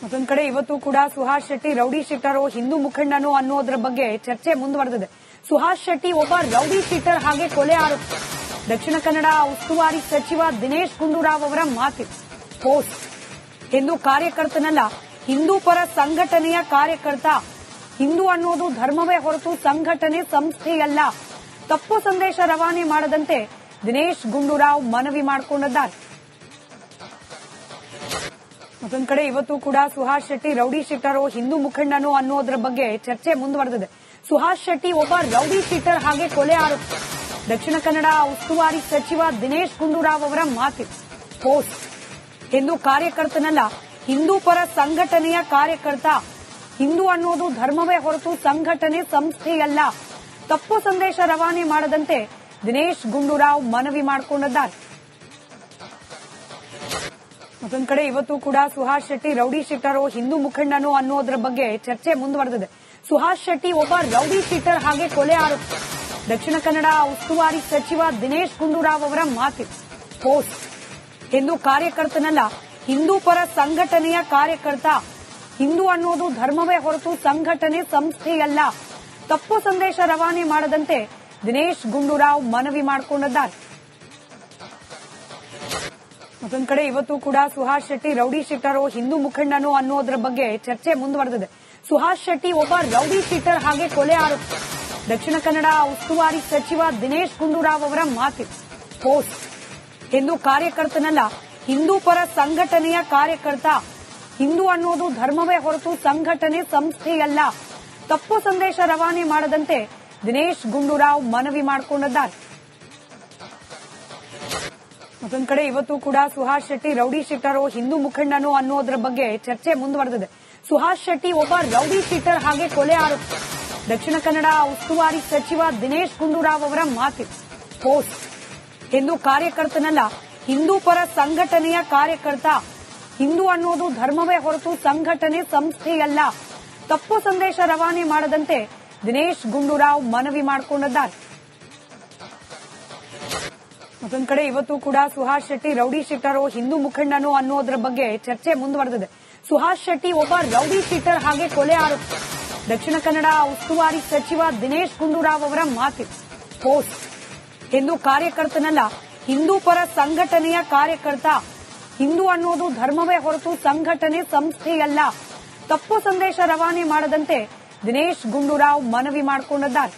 ಮತ್ತೊಂದ್ ಕಡೆ ಇವತ್ತು ಕೂಡ ಸುಹಾಸ್ ಶೆಟ್ಟಿ, ರೌಡಿ ಶೀಟರ್ ಹಿಂದೂ ಮುಖಂಡನು ಅನ್ನೋದ್ರ ಬಗ್ಗೆ ಚರ್ಚೆ ಮುಂದುವರೆದಿದೆ. ಸುಹಾಸ್ ಶೆಟ್ಟಿ ಒಬ್ಬ ರೌಡಿ ಶೀಟರ್ ಹಾಗೆ ಕೊಲೆ ಆರೋಪ. ದಕ್ಷಿಣ ಕನ್ನಡ ಉಸ್ತುವಾರಿ ಸಚಿವ ದಿನೇಶ್ ಗುಂಡೂರಾವ್ ಅವರ ಮಾತು ಪೋಸ್ಟ್ ಹಿಂದೂ ಕಾರ್ಯಕರ್ತನಲ್ಲ, ಹಿಂದೂ ಪರ ಸಂಘಟನೆಯ ಕಾರ್ಯಕರ್ತ. ಹಿಂದೂ ಅನ್ನೋದು ಧರ್ಮವೇ ಹೊರತು ಸಂಘಟನೆ ಸಂಸ್ಥೆಯಲ್ಲ. ತಪ್ಪು ಸಂದೇಶ ರವಾನೆ ಮಾಡದಂತೆ ದಿನೇಶ್ ಗುಂಡೂರಾವ್ ಮನವಿ ಮಾಡಿಕೊಂಡಿದ್ದಾರೆ. ಮತ್ತೊಂದ್ ಕಡೆ ಇವತ್ತು ಕೂಡ ಸುಹಾಸ್ ಶೆಟ್ಟಿ, ರೌಡಿ ಶೀಟರ್ ಹಿಂದೂ ಮುಖಂಡನು ಅನ್ನೋದ್ರ ಬಗ್ಗೆ ಚರ್ಚೆ ಮುಂದುವರೆದಿದೆ. ಸುಹಾಸ್ ಶೆಟ್ಟಿ ಒಬ್ಬ ರೌಡಿ ಶೀಟರ್ ಹಾಗೆ ಕೊಲೆ ಆರೋಪ. ದಕ್ಷಿಣ ಕನ್ನಡ ಉಸ್ತುವಾರಿ ಸಚಿವ ದಿನೇಶ್ ಗುಂಡೂರಾವ್ ಅವರ ಮಾತು ಪೋಸ್ಟ್ ಹಿಂದೂ ಕಾರ್ಯಕರ್ತನಲ್ಲ, ಹಿಂದೂ ಪರ ಸಂಘಟನೆಯ ಕಾರ್ಯಕರ್ತ. ಹಿಂದೂ ಅನ್ನೋದು ಧರ್ಮವೇ ಹೊರತು ಸಂಘಟನೆ ಸಂಸ್ಥೆಯಲ್ಲ. ತಪ್ಪು ಸಂದೇಶ ರವಾನೆ ಮಾಡದಂತೆ ದಿನೇಶ್ ಗುಂಡೂರಾವ್ ಮನವಿ ಮಾಡಿಕೊಂಡಿದ್ದಾರೆ. ಮತ್ತೊಂದ್ ಕಡೆ ಇವತ್ತು ಕೂಡ ಸುಹಾಸ್ ಶೆಟ್ಟಿ, ರೌಡಿ ಶೀಟರ್, ಹಿಂದೂ ಮುಖಂಡನು ಅನ್ನೋದ್ರ ಬಗ್ಗೆ ಚರ್ಚೆ ಮುಂದುವರೆದಿದೆ. ಸುಹಾಸ್ ಶೆಟ್ಟಿ ಒಬ್ಬ ರೌಡಿ ಶೀಟರ್ ಹಾಗೆ ಕೊಲೆ ಆರೋಪ. ದಕ್ಷಿಣ ಕನ್ನಡ ಉಸ್ತುವಾರಿ ಸಚಿವ ದಿನೇಶ್ ಗುಂಡೂರಾವ್ ಅವರ ಮಾತು, ಪೋಸ್ಟ್ ಹಿಂದೂ ಕಾರ್ಯಕರ್ತನಲ್ಲ, ಹಿಂದೂ ಪರ ಸಂಘಟನೆಯ ಕಾರ್ಯಕರ್ತ. ಹಿಂದೂ ಅನ್ನೋದು ಧರ್ಮವೇ ಹೊರತು ಸಂಘಟನೆ ಸಂಸ್ಥೆಯಲ್ಲ. ತಪ್ಪು ಸಂದೇಶ ರವಾನೆ ಮಾಡದಂತೆ ದಿನೇಶ್ ಗುಂಡೂರಾವ್ ಮನವಿ ಮಾಡಿಕೊಂಡಿದ್ದಾರೆ. ಮತ್ತೊಂದ್ ಕಡೆ ಇವತ್ತು ಕೂಡ ಸುಹಾಸ್ ಶೆಟ್ಟಿ, ರೌಡಿ ಶೀಟರ್ ಹಿಂದೂ ಮುಖಂಡನು ಅನ್ನೋದ್ರ ಬಗ್ಗೆ ಚರ್ಚೆ ಮುಂದುವರೆದಿದೆ. ಸುಹಾಸ್ ಶೆಟ್ಟಿ ಒಬ್ಬ ರೌಡಿ ಶೀಟರ್ ಹಾಗೆ ಕೊಲೆ ಆರೋಪ. ದಕ್ಷಿಣ ಕನ್ನಡ ಉಸ್ತುವಾರಿ ಸಚಿವ ದಿನೇಶ್ ಗುಂಡೂರಾವ್ ಅವರ ಮಾತು ಪೋಸ್ಟ್ ಹಿಂದೂ ಕಾರ್ಯಕರ್ತನಲ್ಲ, ಹಿಂದೂ ಪರ ಸಂಘಟನೆಯ ಕಾರ್ಯಕರ್ತ. ಹಿಂದೂ ಅನ್ನೋದು ಧರ್ಮವೇ ಹೊರತು ಸಂಘಟನೆ ಸಂಸ್ಥೆಯಲ್ಲ. ತಪ್ಪು ಸಂದೇಶ ರವಾನೆ ಮಾಡದಂತೆ ದಿನೇಶ್ ಗುಂಡೂರಾವ್ ಮನವಿ ಮಾಡಿಕೊಂಡಿದ್ದಾರೆ. ಮತ್ತೊಂದ್ ಕಡೆ ಇವತ್ತು ಕೂಡ ಸುಹಾಸ್ ಶೆಟ್ಟಿ, ರೌಡಿ ಶೀಟರ್ ಹಿಂದೂ ಮುಖಂಡನು ಅನ್ನೋದ್ರ ಬಗ್ಗೆ ಚರ್ಚೆ ಮುಂದುವರೆದಿದೆ. ಸುಹಾಸ್ ಶೆಟ್ಟಿ ಒಬ್ಬ ರೌಡಿ ಶೀಟರ್ ಹಾಗೆ ಕೊಲೆ ಆರೋಪ. ದಕ್ಷಿಣ ಕನ್ನಡ ಉಸ್ತುವಾರಿ ಸಚಿವ ದಿನೇಶ್ ಗುಂಡೂರಾವ್ ಅವರ ಮಾತು ಪೋಸ್ಟ್ ಹಿಂದೂ ಕಾರ್ಯಕರ್ತನಲ್ಲ, ಹಿಂದೂ ಪರ ಸಂಘಟನೆಯ ಕಾರ್ಯಕರ್ತ. ಹಿಂದೂ ಅನ್ನೋದು ಧರ್ಮವೇ ಹೊರತು ಸಂಘಟನೆ ಸಂಸ್ಥೆಯಲ್ಲ. ತಪ್ಪು ಸಂದೇಶ ರವಾನೆ ಮಾಡದಂತೆ ದಿನೇಶ್ ಗುಂಡೂರಾವ್ ಮನವಿ ಮಾಡಿಕೊಂಡಿದ್ದಾರೆ. ಮತ್ತೊಂದ್ ಕಡೆ ಇವತ್ತು ಕೂಡ ಸುಹಾಸ್ ಶೆಟ್ಟಿ, ರೌಡಿ ಶೀಟರ್ ಹಿಂದೂ ಮುಖಂಡನು ಅನ್ನೋದ್ರ ಬಗ್ಗೆ ಚರ್ಚೆ ಮುಂದುವರೆದಿದೆ. ಸುಹಾಸ್ ಶೆಟ್ಟಿ ಒಬ್ಬ ರೌಡಿ ಶೀಟರ್ ಹಾಗೆ ಕೊಲೆ ಆರೋಪ. ದಕ್ಷಿಣ ಕನ್ನಡ ಉಸ್ತುವಾರಿ ಸಚಿವ ದಿನೇಶ್ ಗುಂಡೂರಾವ್ ಅವರ ಮಾತು ಪೋಸ್ಟ್ ಹಿಂದೂ ಕಾರ್ಯಕರ್ತನಲ್ಲ, ಹಿಂದೂ ಪರ ಸಂಘಟನೆಯ ಕಾರ್ಯಕರ್ತ. ಹಿಂದೂ ಅನ್ನೋದು ಧರ್ಮವೇ ಹೊರತು ಸಂಘಟನೆ ಸಂಸ್ಥೆಯಲ್ಲ. ತಪ್ಪು ಸಂದೇಶ ರವಾನೆ ಮಾಡದಂತೆ ದಿನೇಶ್ ಗುಂಡೂರಾವ್ ಮನವಿ ಮಾಡಿಕೊಂಡಿದ್ದಾರೆ.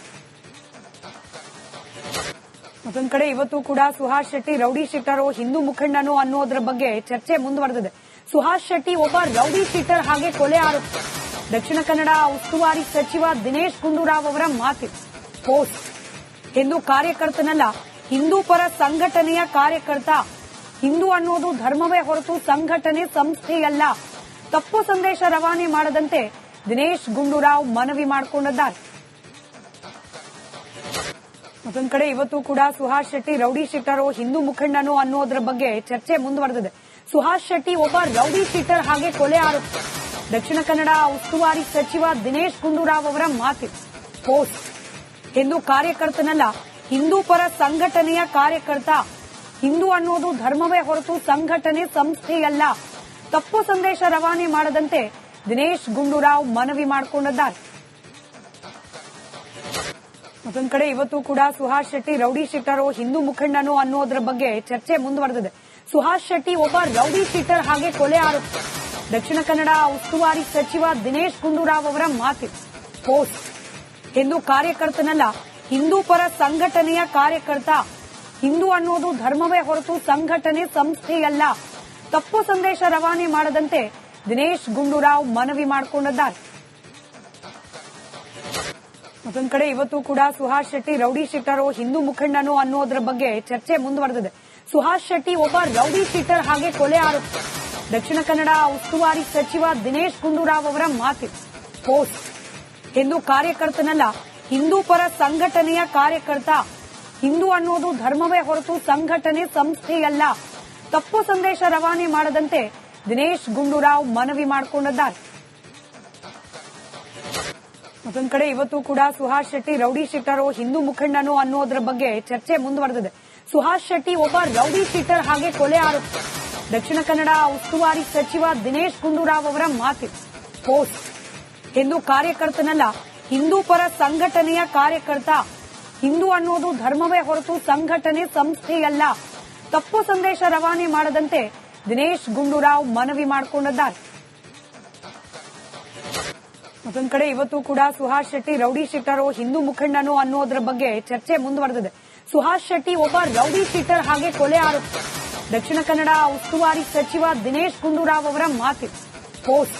ಮತ್ತೊಂದ್ ಕಡೆ ಇವತ್ತು ಕೂಡ ಸುಹಾಸ್ ಶೆಟ್ಟಿ, ರೌಡಿ ಶೀಟರ್, ಹಿಂದೂ ಮುಖಂಡನು ಅನ್ನೋದ್ರ ಬಗ್ಗೆ ಚರ್ಚೆ ಮುಂದುವರೆದಿದೆ. ಸುಹಾಸ್ ಶೆಟ್ಟಿ ಒಬ್ಬ ರೌಡಿ ಶೀಟರ್ ಹಾಗೆ ಕೊಲೆ ಆರೋಪ. ದಕ್ಷಿಣ ಕನ್ನಡ ಉಸ್ತುವಾರಿ ಸಚಿವ ದಿನೇಶ್ ಗುಂಡೂರಾವ್ ಅವರ ಮಾತು, ಪೋಸ್ಟ್ ಹಿಂದೂ ಕಾರ್ಯಕರ್ತನಲ್ಲ, ಹಿಂದೂ ಪರ ಸಂಘಟನೆಯ ಕಾರ್ಯಕರ್ತ. ಹಿಂದೂ ಅನ್ನೋದು ಧರ್ಮವೇ ಹೊರತು ಸಂಘಟನೆ ಸಂಸ್ಥೆಯಲ್ಲ. ತಪ್ಪು ಸಂದೇಶ ರವಾನೆ ಮಾಡದಂತೆ ದಿನೇಶ್ ಗುಂಡೂರಾವ್ ಮನವಿ ಮಾಡಿಕೊಂಡಿದ್ದಾರೆ. ಮತ್ತೊಂದ್ ಕಡೆ ಇವತ್ತು ಕೂಡ ಸುಹಾಸ್ ಶೆಟ್ಟಿ, ರೌಡಿ ಶೀಟರ್ ಹಿಂದೂ ಮುಖಂಡನು ಅನ್ನೋದ್ರ ಬಗ್ಗೆ ಚರ್ಚೆ ಮುಂದುವರೆದಿದೆ. ಸುಹಾಸ್ ಶೆಟ್ಟಿ ಒಬ್ಬ ರೌಡಿ ಶೀಟರ್ ಹಾಗೆ ಕೊಲೆ ಆರೋಪ. ದಕ್ಷಿಣ ಕನ್ನಡ ಉಸ್ತುವಾರಿ ಸಚಿವ ದಿನೇಶ್ ಗುಂಡೂರಾವ್ ಅವರ ಮಾತು ಪೋಸ್ಟ್ ಹಿಂದೂ ಕಾರ್ಯಕರ್ತನಲ್ಲ, ಹಿಂದೂ ಪರ ಸಂಘಟನೆಯ ಕಾರ್ಯಕರ್ತ. ಹಿಂದೂ ಅನ್ನೋದು ಧರ್ಮವೇ ಹೊರತು ಸಂಘಟನೆ ಸಂಸ್ಥೆಯಲ್ಲ. ತಪ್ಪು ಸಂದೇಶ ರವಾನೆ ಮಾಡದಂತೆ ದಿನೇಶ್ ಗುಂಡೂರಾವ್ ಮನವಿ ಮಾಡಿಕೊಂಡಿದ್ದಾರೆ. ಮತ್ತೊಂದ್ ಕಡೆ ಇವತ್ತು ಕೂಡ ಸುಹಾಸ್ ಶೆಟ್ಟಿ, ರೌಡಿ ಶೀಟರ್ ಹಿಂದೂ ಮುಖಂಡನು ಅನ್ನೋದ್ರ ಬಗ್ಗೆ ಚರ್ಚೆ ಮುಂದುವರೆದಿದೆ. ಸುಹಾಸ್ ಶೆಟ್ಟಿ ಒಬ್ಬ ರೌಡಿ ಶೀಟರ್ ಹಾಗೆ ಕೊಲೆ ಆರೋಪ. ದಕ್ಷಿಣ ಕನ್ನಡ ಉಸ್ತುವಾರಿ ಸಚಿವ ದಿನೇಶ್ ಗುಂಡೂರಾವ್ ಅವರ ಮಾತು ಪೋಸ್ಟ್ ಹಿಂದೂ ಕಾರ್ಯಕರ್ತನಲ್ಲ, ಹಿಂದೂ ಪರ ಸಂಘಟನೆಯ ಕಾರ್ಯಕರ್ತ. ಹಿಂದೂ ಅನ್ನೋದು ಧರ್ಮವೇ ಹೊರತು ಸಂಘಟನೆ ಸಂಸ್ಥೆಯಲ್ಲ. ತಪ್ಪು ಸಂದೇಶ ರವಾನೆ ಮಾಡದಂತೆ ದಿನೇಶ್ ಗುಂಡೂರಾವ್ ಮನವಿ ಮಾಡಿಕೊಂಡಿದ್ದಾರೆ. ಮತ್ತೊಂದ್ ಕಡೆ ಇವತ್ತು ಕೂಡ ಸುಹಾಸ್ ಶೆಟ್ಟಿ, ರೌಡಿ ಶೀಟರ್ ಹಿಂದೂ ಮುಖಂಡನು ಅನ್ನೋದ್ರ ಬಗ್ಗೆ ಚರ್ಚೆ ಮುಂದುವರೆದಿದೆ. ಸುಹಾಸ್ ಶೆಟ್ಟಿ ಒಬ್ಬ ರೌಡಿ ಶೀಟರ್ ಹಾಗೆ ಕೊಲೆ ಆರೋಪ. ದಕ್ಷಿಣ ಕನ್ನಡ ಉಸ್ತುವಾರಿ ಸಚಿವ ದಿನೇಶ್ ಗುಂಡೂರಾವ್ ಅವರ ಮಾತು ಪೋಸ್ಟ್ ಹಿಂದೂ ಕಾರ್ಯಕರ್ತನಲ್ಲ, ಹಿಂದೂ ಪರ ಸಂಘಟನೆಯ ಕಾರ್ಯಕರ್ತ. ಹಿಂದೂ ಅನ್ನೋದು ಧರ್ಮವೇ ಹೊರತು ಸಂಘಟನೆ ಸಂಸ್ಥೆಯಲ್ಲ. ತಪ್ಪು ಸಂದೇಶ ರವಾನೆ ಮಾಡದಂತೆ ದಿನೇಶ್ ಗುಂಡೂರಾವ್ ಮನವಿ ಮಾಡಿಕೊಂಡಿದ್ದಾರೆ. ಮತ್ತೊಂದ್ ಕಡೆ ಇವತ್ತು ಕೂಡ ಸುಹಾಸ್ ಶೆಟ್ಟಿ, ರೌಡಿ ಶೀಟರ್, ಹಿಂದೂ ಮುಖಂಡನು ಅನ್ನೋದ್ರ ಬಗ್ಗೆ ಚರ್ಚೆ ಮುಂದುವರೆದಿದೆ. ಸುಹಾಸ್ ಶೆಟ್ಟಿ ಒಬ್ಬ ರೌಡಿ ಶೀಟರ್ ಹಾಗೆ ಕೊಲೆ ಆರೋಪ. ದಕ್ಷಿಣ ಕನ್ನಡ ಉಸ್ತುವಾರಿ ಸಚಿವ ದಿನೇಶ್ ಗುಂಡೂರಾವ್ ಅವರ ಮಾತು, ಪೋಸ್ಟ್ ಹಿಂದೂ ಕಾರ್ಯಕರ್ತನಲ್ಲ, ಹಿಂದೂ ಪರ ಸಂಘಟನೆಯ ಕಾರ್ಯಕರ್ತ. ಹಿಂದೂ ಅನ್ನೋದು ಧರ್ಮವೇ ಹೊರತು ಸಂಘಟನೆ ಸಂಸ್ಥೆಯಲ್ಲ. ತಪ್ಪು ಸಂದೇಶ ರವಾನೆ ಮಾಡದಂತೆ ದಿನೇಶ್ ಗುಂಡೂರಾವ್ ಮನವಿ ಮಾಡಿಕೊಂಡಿದ್ದಾರೆ. ಮತ್ತೊಂದ್ ಕಡೆ ಇವತ್ತು ಕೂಡ ಸುಹಾಸ್ ಶೆಟ್ಟಿ, ರೌಡಿ ಶೀಟರ್ ಹಿಂದೂ ಮುಖಂಡನು ಅನ್ನೋದ್ರ ಬಗ್ಗೆ ಚರ್ಚೆ ಮುಂದುವರೆದಿದೆ. ಸುಹಾಸ್ ಶೆಟ್ಟಿ ಒಬ್ಬ ರೌಡಿ ಶೀಟರ್ ಹಾಗೆ ಕೊಲೆ ಆರೋಪ. ದಕ್ಷಿಣ ಕನ್ನಡ ಉಸ್ತುವಾರಿ ಸಚಿವ ದಿನೇಶ್ ಗುಂಡೂರಾವ್ ಅವರ ಮಾತು ಪೋಸ್ಟ್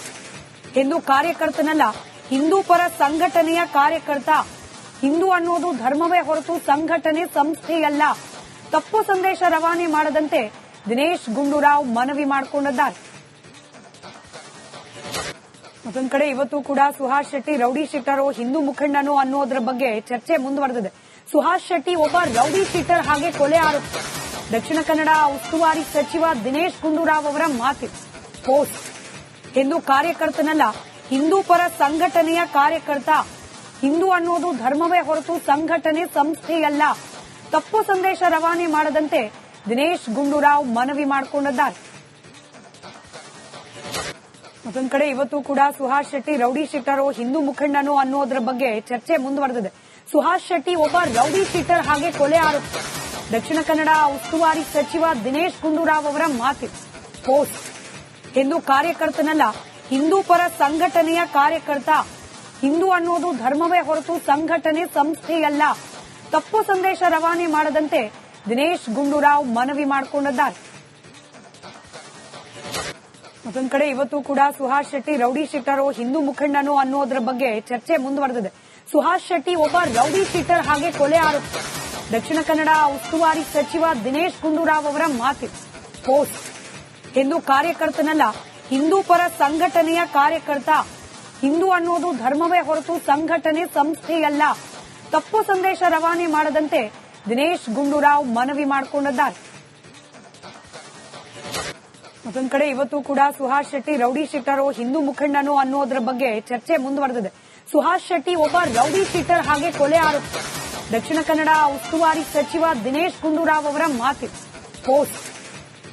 ಹಿಂದೂ ಕಾರ್ಯಕರ್ತನಲ್ಲ, ಹಿಂದೂ ಪರ ಸಂಘಟನೆಯ ಕಾರ್ಯಕರ್ತ. ಹಿಂದೂ ಅನ್ನೋದು ಧರ್ಮವೇ ಹೊರತು ಸಂಘಟನೆ ಸಂಸ್ಥೆಯಲ್ಲ. ತಪ್ಪು ಸಂದೇಶ ರವಾನೆ ಮಾಡದಂತೆ ದಿನೇಶ್ ಗುಂಡೂರಾವ್ ಮನವಿ ಮಾಡಿಕೊಂಡಿದ್ದಾರೆ. ಮತ್ತೊಂದ್ ಕಡೆ ಇವತ್ತು ಕೂಡ ಸುಹಾಸ್ ಶೆಟ್ಟಿ, ರೌಡಿ ಶೀಟರ್, ಹಿಂದೂ ಮುಖಂಡನು ಅನ್ನೋದ್ರ ಬಗ್ಗೆ ಚರ್ಚೆ ಮುಂದುವರೆದಿದೆ. ಸುಹಾಸ್ ಶೆಟ್ಟಿ ಒಬ್ಬ ರೌಡಿ ಶೀಟರ್ ಹಾಗೆ ಕೊಲೆ ಆರೋಪ. ದಕ್ಷಿಣ ಕನ್ನಡ ಉಸ್ತುವಾರಿ ಸಚಿವ ದಿನೇಶ್ ಗುಂಡೂರಾವ್ ಅವರ ಮಾತು, ಪೋಸ್ಟ್ ಹಿಂದೂ ಕಾರ್ಯಕರ್ತನಲ್ಲ, ಹಿಂದೂ ಪರ ಸಂಘಟನೆಯ ಕಾರ್ಯಕರ್ತ. ಹಿಂದೂ ಅನ್ನೋದು ಧರ್ಮವೇ ಹೊರತು ಸಂಘಟನೆ ಸಂಸ್ಥೆಯಲ್ಲ. ತಪ್ಪು ಸಂದೇಶ ರವಾನೆ ಮಾಡದಂತೆ ದಿನೇಶ್ ಗುಂಡೂರಾವ್ ಮನವಿ ಮಾಡಿಕೊಂಡಿದ್ದಾರೆ. ಮತ್ತೊಂದ್ ಕಡೆ ಇವತ್ತು ಕೂಡ ಸುಹಾಸ್ ಶೆಟ್ಟಿ, ರೌಡಿ ಶೀಟರ್, ಹಿಂದೂ ಮುಖಂಡನು ಅನ್ನೋದ್ರ ಬಗ್ಗೆ ಚರ್ಚೆ ಮುಂದುವರೆದಿದೆ. ಸುಹಾಸ್ ಶೆಟ್ಟಿ ಒಬ್ಬ ರೌಡಿ ಶೀಟರ್ ಹಾಗೆ ಕೊಲೆ ಆರೋಪ. ದಕ್ಷಿಣ ಕನ್ನಡ ಉಸ್ತುವಾರಿ ಸಚಿವ ದಿನೇಶ್ ಗುಂಡೂರಾವ್ ಅವರ ಮಾತು, ಪೋಸ್ಟ್ ಹಿಂದೂ ಕಾರ್ಯಕರ್ತನಲ್ಲ, ಹಿಂದೂ ಪರ ಸಂಘಟನೆಯ ಕಾರ್ಯಕರ್ತ. ಹಿಂದೂ ಅನ್ನೋದು ಧರ್ಮವೇ ಹೊರತು ಸಂಘಟನೆ ಸಂಸ್ಥೆಯಲ್ಲ. ತಪ್ಪು ಸಂದೇಶ ರವಾನೆ ಮಾಡದಂತೆ ದಿನೇಶ್ ಗುಂಡೂರಾವ್ ಮನವಿ ಮಾಡಿಕೊಂಡಿದ್ದಾರೆ. ಮತ್ತೊಂದ್ ಕಡೆ ಇವತ್ತು ಕೂಡ ಸುಹಾಸ್ ಶೆಟ್ಟಿ, ರೌಡಿ ಶೀಟರ್ ಹಿಂದೂ ಮುಖಂಡನು ಅನ್ನೋದ್ರ ಬಗ್ಗೆ ಚರ್ಚೆ ಮುಂದುವರೆದಿದೆ. ಸುಹಾಸ್ ಶೆಟ್ಟಿ ಒಬ್ಬ ರೌಡಿ ಶೀಟರ್ ಹಾಗೆ ಕೊಲೆ ಆರೋಪ. ದಕ್ಷಿಣ ಕನ್ನಡ ಉಸ್ತುವಾರಿ ಸಚಿವ ದಿನೇಶ್ ಗುಂಡೂರಾವ್ ಅವರ ಮಾತು ಪೋಸ್ಟ್ ಹಿಂದೂ ಕಾರ್ಯಕರ್ತನಲ್ಲ, ಹಿಂದೂ ಪರ ಸಂಘಟನೆಯ ಕಾರ್ಯಕರ್ತ. ಹಿಂದೂ ಅನ್ನೋದು ಧರ್ಮವೇ ಹೊರತು ಸಂಘಟನೆ ಸಂಸ್ಥೆಯಲ್ಲ. ತಪ್ಪು ಸಂದೇಶ ರವಾನೆ ಮಾಡದಂತೆ ದಿನೇಶ್ ಗುಂಡೂರಾವ್ ಮನವಿ ಮಾಡಿಕೊಂಡಿದ್ದಾರೆ. ಮತ್ತೊಂದ್ ಕಡೆ ಇವತ್ತು ಕೂಡ ಸುಹಾಸ್ ಶೆಟ್ಟಿ, ರೌಡಿ ಶೀಟರ್ ಹಿಂದೂ ಮುಖಂಡನು ಅನ್ನೋದ್ರ ಬಗ್ಗೆ ಚರ್ಚೆ ಮುಂದುವರೆದಿದೆ. ಸುಹಾಸ್ ಶೆಟ್ಟಿ ಒಬ್ಬ ರೌಡಿ ಶೀಟರ್ ಹಾಗೆ ಕೊಲೆ ಆರೋಪ. ದಕ್ಷಿಣ ಕನ್ನಡ ಉಸ್ತುವಾರಿ ಸಚಿವ ದಿನೇಶ್ ಗುಂಡೂರಾವ್ ಅವರ ಮಾತು ಪೋಸ್ಟ್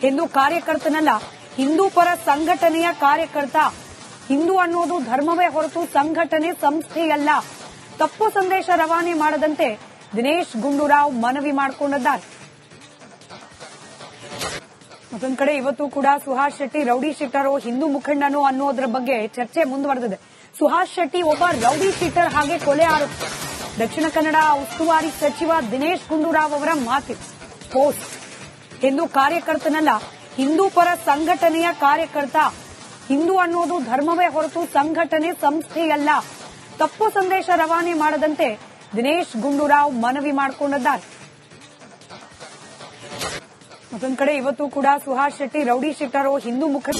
ಹಿಂದೂ ಕಾರ್ಯಕರ್ತನಲ್ಲ, ಹಿಂದೂ ಪರ ಸಂಘಟನೆಯ ಕಾರ್ಯಕರ್ತ. ಹಿಂದೂ ಅನ್ನೋದು ಧರ್ಮವೇ ಹೊರತು ಸಂಘಟನೆ ಸಂಸ್ಥೆಯಲ್ಲ. ತಪ್ಪು ಸಂದೇಶ ರವಾನೆ ಮಾಡದಂತೆ ದಿನೇಶ್ ಗುಂಡೂರಾವ್ ಮನವಿ ಮಾಡಿಕೊಂಡಿದ್ದಾರೆ. ಮತ್ತೊಂದ್ ಕಡೆ ಇವತ್ತು ಕೂಡ ಸುಹಾಸ್ ಶೆಟ್ಟಿ, ರೌಡಿ ಶೀಟರ್, ಹಿಂದೂ ಮುಖಂಡನು ಅನ್ನೋದ್ರ ಬಗ್ಗೆ ಚರ್ಚೆ ಮುಂದುವರೆದಿದೆ. ಸುಹಾಸ್ ಶೆಟ್ಟಿ ಒಬ್ಬ ರೌಡಿ ಶೀಟರ್ ಹಾಗೆ ಕೊಲೆ ಆರೋಪ. ದಕ್ಷಿಣ ಕನ್ನಡ ಉಸ್ತುವಾರಿ ಸಚಿವ ದಿನೇಶ್ ಗುಂಡೂರಾವ್ ಅವರ ಮಾತು, ಪೋಸ್ಟ್ ಹಿಂದೂ ಕಾರ್ಯಕರ್ತನಲ್ಲ, ಹಿಂದೂ ಪರ ಸಂಘಟನೆಯ ಕಾರ್ಯಕರ್ತ. ಹಿಂದೂ ಅನ್ನೋದು ಧರ್ಮವೇ ಹೊರತು ಸಂಘಟನೆ ಸಂಸ್ಥೆಯಲ್ಲ. ತಪ್ಪು ಸಂದೇಶ ರವಾನೆ ಮಾಡದಂತೆ ದಿನೇಶ್ ಗುಂಡೂರಾವ್ ಮನವಿ ಮಾಡಿಕೊಂಡಿದ್ದಾರೆ. ಮತ್ತೊಂದ್ ಕಡೆ ಇವತ್ತು ಕೂಡ ಸುಹಾಸ್ ಶೆಟ್ಟಿ ರೌಡಿ ಶೆಟ್ಟರ್ ಹಿಂದೂ ಮುಖಂಡ